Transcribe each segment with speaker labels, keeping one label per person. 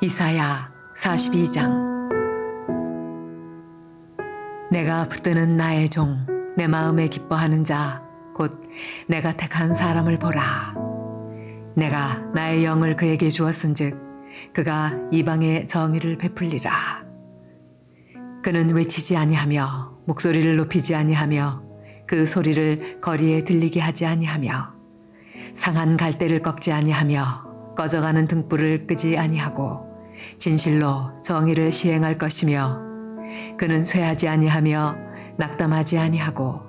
Speaker 1: 이사야 42장. 내가 붙드는 나의 종 내 마음에 기뻐하는 자 곧 내가 택한 사람을 보라 내가 나의 영을 그에게 주었은즉 그가 이방의 정의를 베풀리라. 그는 외치지 아니하며 목소리를 높이지 아니하며 그 소리를 거리에 들리게 하지 아니하며 상한 갈대를 꺾지 아니하며 꺼져가는 등불을 끄지 아니하고 진실로 정의를 시행할 것이며 그는 쇠하지 아니하며 낙담하지 아니하고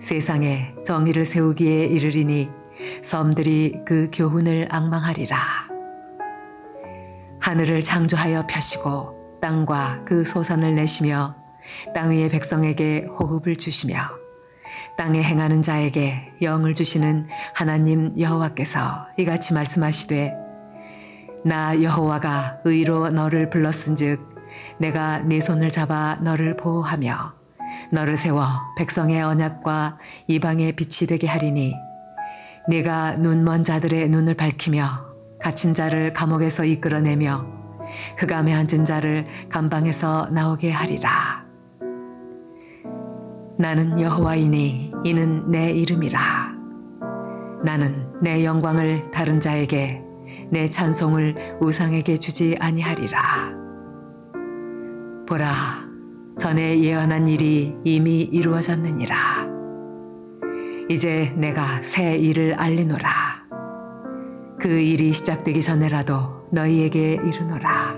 Speaker 1: 세상에 정의를 세우기에 이르리니 섬들이 그 교훈을 앙망하리라. 하늘을 창조하여 펴시고 땅과 그 소산을 내시며 땅 위의 백성에게 호흡을 주시며 땅에 행하는 자에게 영을 주시는 하나님 여호와께서 이같이 말씀하시되 나 여호와가 의로 너를 불렀은즉 내가 네 손을 잡아 너를 보호하며 너를 세워 백성의 언약과 이방의 빛이 되게 하리니 네가 눈먼 자들의 눈을 밝히며 갇힌 자를 감옥에서 이끌어내며 흑암에 앉은 자를 감방에서 나오게 하리라 나는 여호와이니 이는 내 이름이라 나는 내 영광을 다른 자에게 내 찬송을 우상에게 주지 아니하리라. 보라, 전에 예언한 일이 이미 이루어졌느니라. 이제 내가 새 일을 알리노라. 그 일이 시작되기 전에라도 너희에게 이르노라.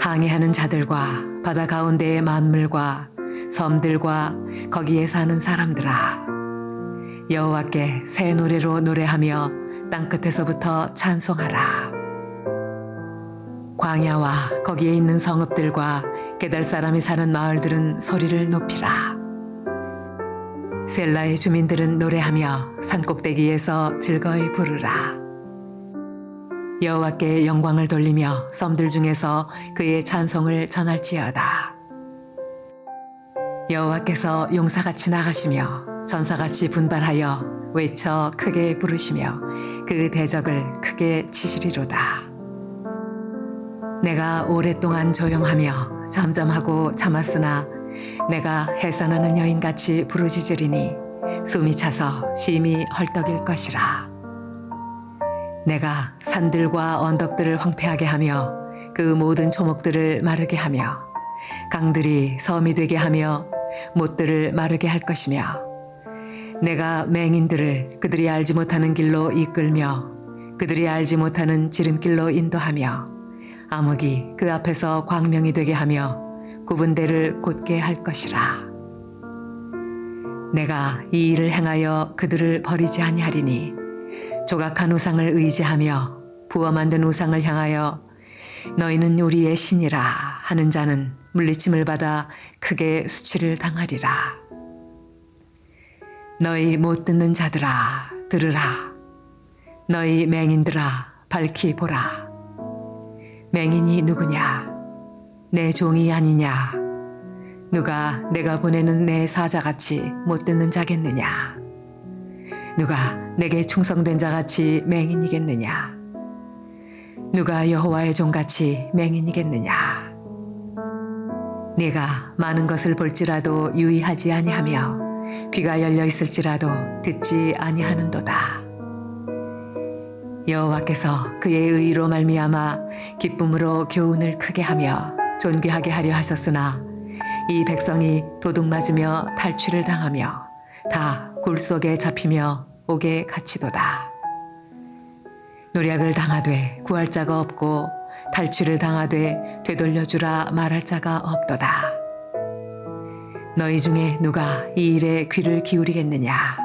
Speaker 1: 항해하는 자들과 바다 가운데의 만물과 섬들과 거기에 사는 사람들아. 여호와께 새 노래로 노래하며 땅 끝에서부터 찬송하라. 광야와 거기에 있는 성읍들과 게달 사람이 사는 마을들은 소리를 높이라. 셀라의 주민들은 노래하며 산꼭대기에서 즐거이 부르라. 여호와께 영광을 돌리며 섬들 중에서 그의 찬송을 전할지어다. 여호와께서 용사같이 나가시며 전사같이 분발하여 외쳐 크게 부르시며 그 대적을 크게 치시리로다. 내가 오랫동안 조용하며 잠잠하고 참았으나 내가 해산하는 여인같이 부르짖으리니 숨이 차서 심히 헐떡일 것이라. 내가 산들과 언덕들을 황폐하게 하며 그 모든 초목들을 마르게 하며 강들이 섬이 되게 하며 못들을 마르게 할 것이며 내가 맹인들을 그들이 알지 못하는 길로 이끌며 그들이 알지 못하는 지름길로 인도하며 암흑이 그 앞에서 광명이 되게 하며 구분대를 곧게 할 것이라. 내가 이 일을 행하여 그들을 버리지 아니하리니 조각한 우상을 의지하며 부어 만든 우상을 향하여 너희는 우리의 신이라 하는 자는 물리침을 받아 크게 수치를 당하리라. 너희 못 듣는 자들아 들으라. 너희 맹인들아 밝히 보라. 맹인이 누구냐? 내 종이 아니냐? 누가 내가 보내는 내 사자같이 못 듣는 자겠느냐? 누가 내게 충성된 자같이 맹인이겠느냐? 누가 여호와의 종같이 맹인이겠느냐? 네가 많은 것을 볼지라도 유의하지 아니하며 귀가 열려 있을지라도 듣지 아니하는도다. 여호와께서 그의 의로 말미암아 기쁨으로 교훈을 크게 하며 존귀하게 하려 하셨으나 이 백성이 도둑 맞으며 탈취를 당하며 다 굴 속에 잡히며 옥에 갇히도다. 노략을 당하되 구할 자가 없고 탈취를 당하되 되돌려주라 말할 자가 없도다. 너희 중에 누가 이 일에 귀를 기울이겠느냐?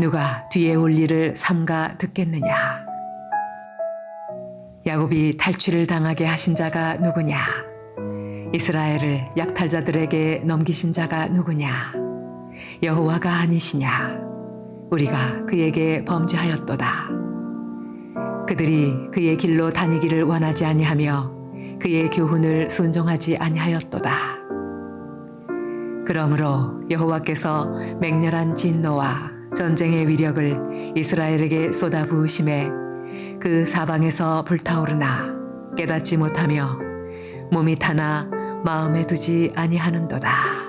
Speaker 1: 누가 뒤에 올 일을 삼가 듣겠느냐? 야곱이 탈취를 당하게 하신 자가 누구냐? 이스라엘을 약탈자들에게 넘기신 자가 누구냐? 여호와가 아니시냐? 우리가 그에게 범죄하였도다. 그들이 그의 길로 다니기를 원하지 아니하며 그의 교훈을 순종하지 아니하였도다. 그러므로 여호와께서 맹렬한 진노와 전쟁의 위력을 이스라엘에게 쏟아 부으심에 그 사방에서 불타오르나 깨닫지 못하며 몸이 타나 마음에 두지 아니하는도다.